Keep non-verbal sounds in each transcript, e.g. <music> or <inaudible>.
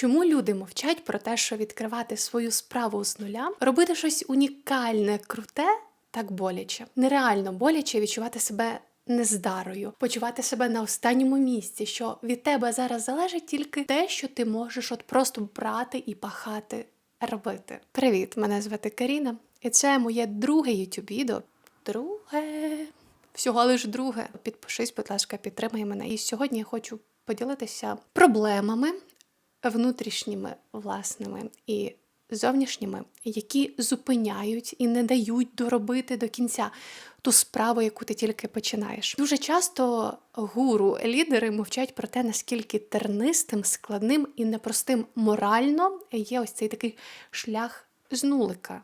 Чому люди мовчать про те, що відкривати свою справу з нуля, робити щось унікальне, круте, так боляче? Нереально боляче відчувати себе нездарою, почувати себе на останньому місці, що від тебе зараз залежить тільки те, що ти можеш от просто брати і пахати, робити. Привіт, мене звати Каріна, і це моє друге youtube відео. Друге. Всього лиш друге. Підпишись, будь ласка, підтримай мене. І сьогодні я хочу поділитися проблемами внутрішніми, власними і зовнішніми, які зупиняють і не дають доробити до кінця ту справу, яку ти тільки починаєш. Дуже часто гуру, лідери мовчать про те, наскільки тернистим, складним і непростим морально є ось цей такий шлях з нулика,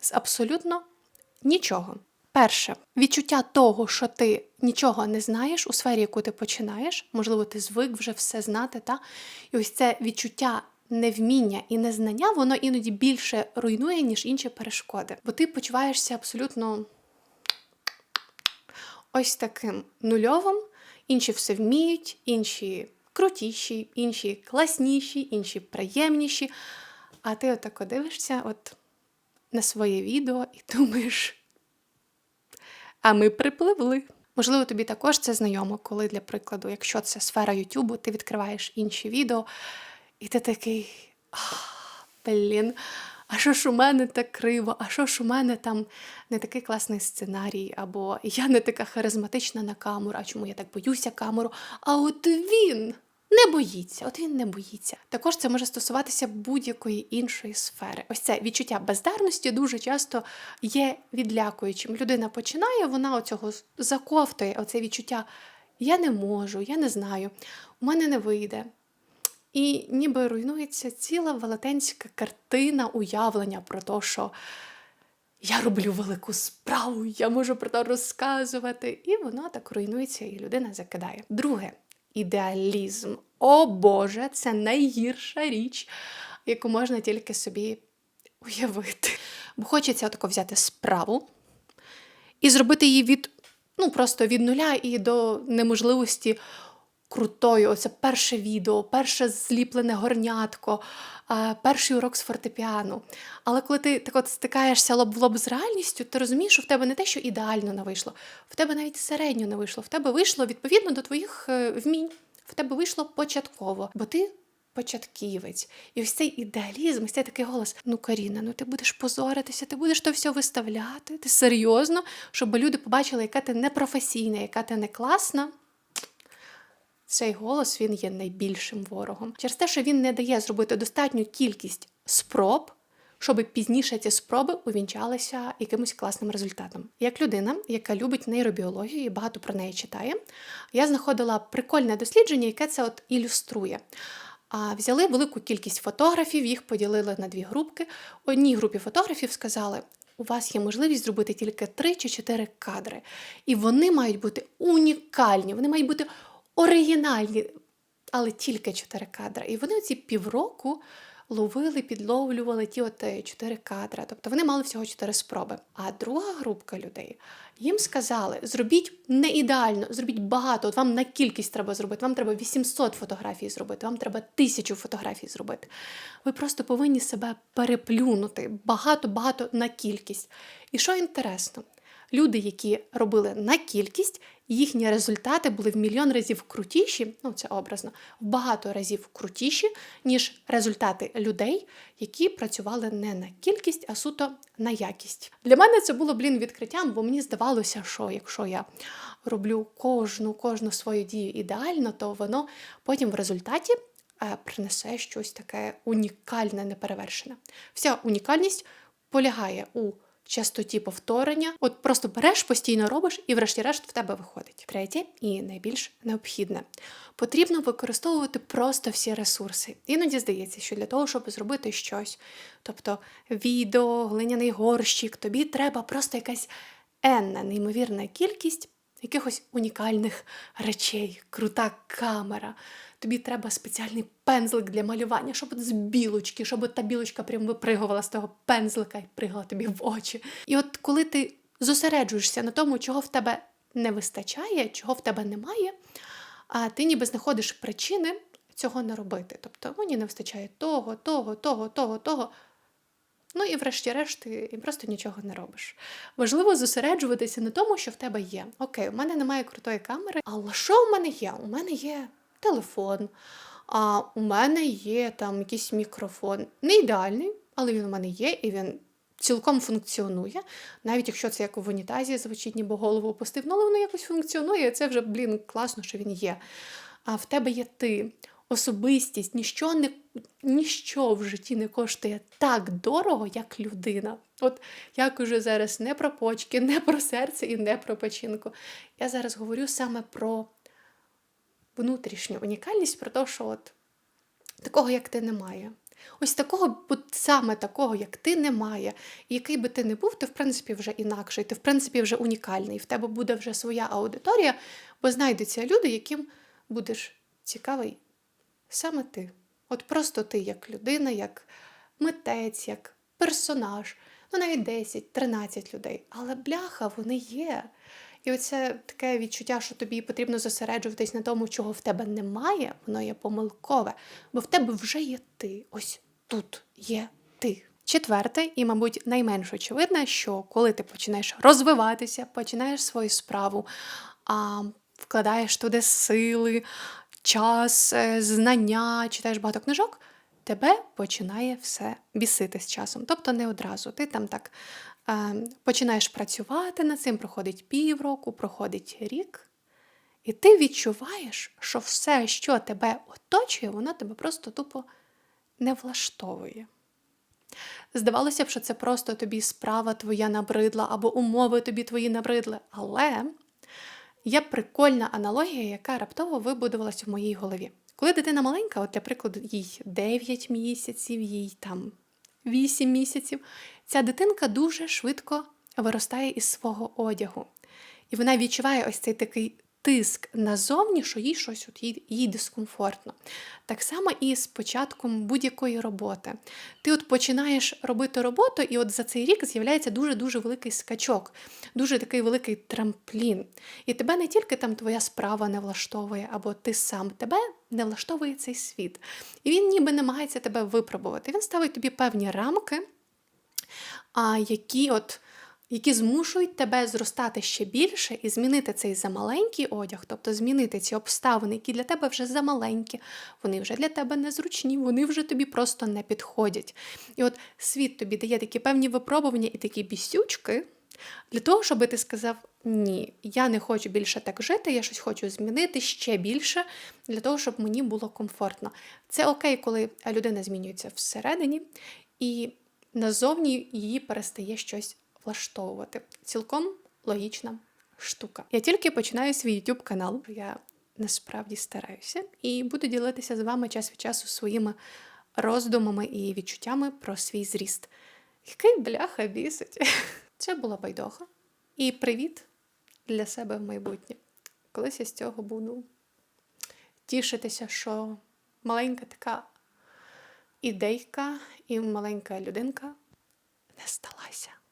з абсолютно нічого. Перше, відчуття того, що ти нічого не знаєш у сфері, яку ти починаєш, можливо, ти звик вже все знати, та? і ось це відчуття невміння і незнання, воно іноді більше руйнує, ніж інші перешкоди. Бо ти почуваєшся абсолютно ось таким нульовим, інші все вміють, інші крутіші, інші класніші, інші приємніші. А ти отако дивишся от на своє відео і думаєш. А ми припливли. Можливо, тобі також це знайомо, коли, для прикладу, якщо це сфера Ютубу, ти відкриваєш інші відео, і ти такий. Блін, а що ж у мене так криво, а що ж у мене там не такий класний сценарій, або я не така харизматична на камеру, а чому я так боюся камеру? А от він не боїться, от він не боїться. Також це може стосуватися будь-якої іншої сфери. Ось це відчуття бездарності дуже часто є відлякуючим. Людина починає, вона оцього заковтує, оце відчуття я не можу, я не знаю, у мене не вийде. І ніби руйнується ціла велетенська картина уявлення про те, що я роблю велику справу, я можу про це розказувати. І воно так руйнується, і людина закидає. Друге ідеалізм. О Боже, це найгірша річ, яку можна тільки собі уявити. Бо хочеться отако взяти справу і зробити її від, ну, просто від нуля і до неможливості крутою. Оце перше відео, перше зліплене горнятко, перший урок з фортепіану. Але коли ти так от стикаєшся лоб в лоб з реальністю, ти розумієш, що в тебе не те, що ідеально не вийшло, в тебе навіть середньо не вийшло. В тебе вийшло відповідно до твоїх е, вмінь. В тебе вийшло початково, бо ти початківець. І ось цей ідеалізм, ось цей такий голос: ну Каріна, ну ти будеш позоритися, ти будеш то все виставляти. Ти серйозно, щоб люди побачили, яка ти непрофесійна, яка ти не класна. Цей голос він є найбільшим ворогом. Через те, що він не дає зробити достатню кількість спроб, щоб пізніше ці спроби увінчалися якимось класним результатом. Як людина, яка любить нейробіологію і багато про неї читає, я знаходила прикольне дослідження, яке це от ілюструє. А взяли велику кількість фотографів, їх поділили на дві групки. Одній групі фотографів сказали. У вас є можливість зробити тільки три чи чотири кадри. І вони мають бути унікальні, вони мають бути оригінальні, але тільки чотири кадри. І вони ці півроку ловили, підловлювали ті от е, чотири кадри. Тобто вони мали всього чотири спроби. А друга групка людей їм сказали: зробіть не ідеально, зробіть багато. От вам на кількість треба зробити. Вам треба 800 фотографій зробити, вам треба тисячу фотографій зробити. Ви просто повинні себе переплюнути багато-багато на кількість. І що інтересно? Люди, які робили на кількість, їхні результати були в мільйон разів крутіші, ну це образно, в багато разів крутіші, ніж результати людей, які працювали не на кількість, а суто на якість. Для мене це було блін відкриттям, бо мені здавалося, що якщо я роблю кожну кожну свою дію ідеально, то воно потім в результаті е, принесе щось таке унікальне, неперевершене. Вся унікальність полягає у частоті повторення. От просто береш, постійно робиш, і, врешті-решт, в тебе виходить. Третє і найбільш необхідне. Потрібно використовувати просто всі ресурси. Іноді здається, що для того, щоб зробити щось, тобто відео, глиняний горщик, тобі треба просто якась енна, неймовірна кількість якихось унікальних речей, крута камера. Тобі треба спеціальний пензлик для малювання, щоб з білочки, щоб та білочка прям випригувала з того пензлика і пригала тобі в очі. І от коли ти зосереджуєшся на тому, чого в тебе не вистачає, чого в тебе немає, а ти ніби знаходиш причини цього не робити. Тобто мені не вистачає того, того, того, того, того. Ну і врешті-решт ти просто нічого не робиш. Важливо зосереджуватися на тому, що в тебе є. Окей, у мене немає крутої камери, але що у мене є? У мене є телефон, а у мене є там якийсь мікрофон. Не ідеальний, але він у мене є, і він цілком функціонує. Навіть якщо це як в унітазі звучить, ніби голову опустив, ну але воно якось функціонує, це вже, блін, класно, що він є. А в тебе є ти, особистість, ніщо не ніщо в житті не коштує так дорого, як людина. От як уже зараз не про почки, не про серце і не про печінку. Я зараз говорю саме про внутрішню унікальність, про те, що от такого, як ти, немає. Ось такого, от саме такого, як ти, немає. І який би ти не був, ти в принципі вже інакший, ти в принципі вже унікальний. В тебе буде вже своя аудиторія, бо знайдуться люди, яким будеш цікавий саме ти. От просто ти як людина, як митець, як персонаж, ну навіть 10-13 людей. Але бляха, вони є. І оце таке відчуття, що тобі потрібно зосереджуватись на тому, чого в тебе немає, воно є помилкове, бо в тебе вже є ти. Ось тут є ти. Четверте, і, мабуть, найменш очевидне, що коли ти починаєш розвиватися, починаєш свою справу, а, вкладаєш туди сили, час, е, знання, читаєш багато книжок, тебе починає все бісити з часом. Тобто не одразу. Ти там так починаєш працювати над цим, проходить півроку, проходить рік, і ти відчуваєш, що все, що тебе оточує, воно тебе просто тупо не влаштовує. Здавалося б, що це просто тобі справа твоя набридла, або умови тобі твої набридли. Але є прикольна аналогія, яка раптово вибудувалась в моїй голові. Коли дитина маленька, от, для прикладу, їй 9 місяців, їй там 8 місяців, ця дитинка дуже швидко виростає із свого одягу. І вона відчуває ось цей такий тиск назовні, що їй щось от їй, їй дискомфортно. Так само і з початком будь-якої роботи. Ти от починаєш робити роботу, і от за цей рік з'являється дуже-дуже великий скачок, дуже такий великий трамплін. І тебе не тільки там твоя справа не влаштовує, або ти сам, тебе не влаштовує цей світ. І він ніби намагається тебе випробувати. Він ставить тобі певні рамки, які от які змушують тебе зростати ще більше і змінити цей замаленький одяг, тобто змінити ці обставини, які для тебе вже замаленькі, вони вже для тебе незручні, вони вже тобі просто не підходять. І от світ тобі дає такі певні випробування і такі бісючки. Для того, щоб ти сказав ні, я не хочу більше так жити, я щось хочу змінити ще більше, для того, щоб мені було комфортно. Це окей, коли людина змінюється всередині, і назовні її перестає щось влаштовувати. Цілком логічна штука. Я тільки починаю свій YouTube канал. Я насправді стараюся і буду ділитися з вами час від часу своїми роздумами і відчуттями про свій зріст. Який бляха бісить. <laughs> Це була байдога. І привіт для себе в майбутнє. Колись я з цього буду тішитися, що маленька така ідейка і маленька людинка не сталася.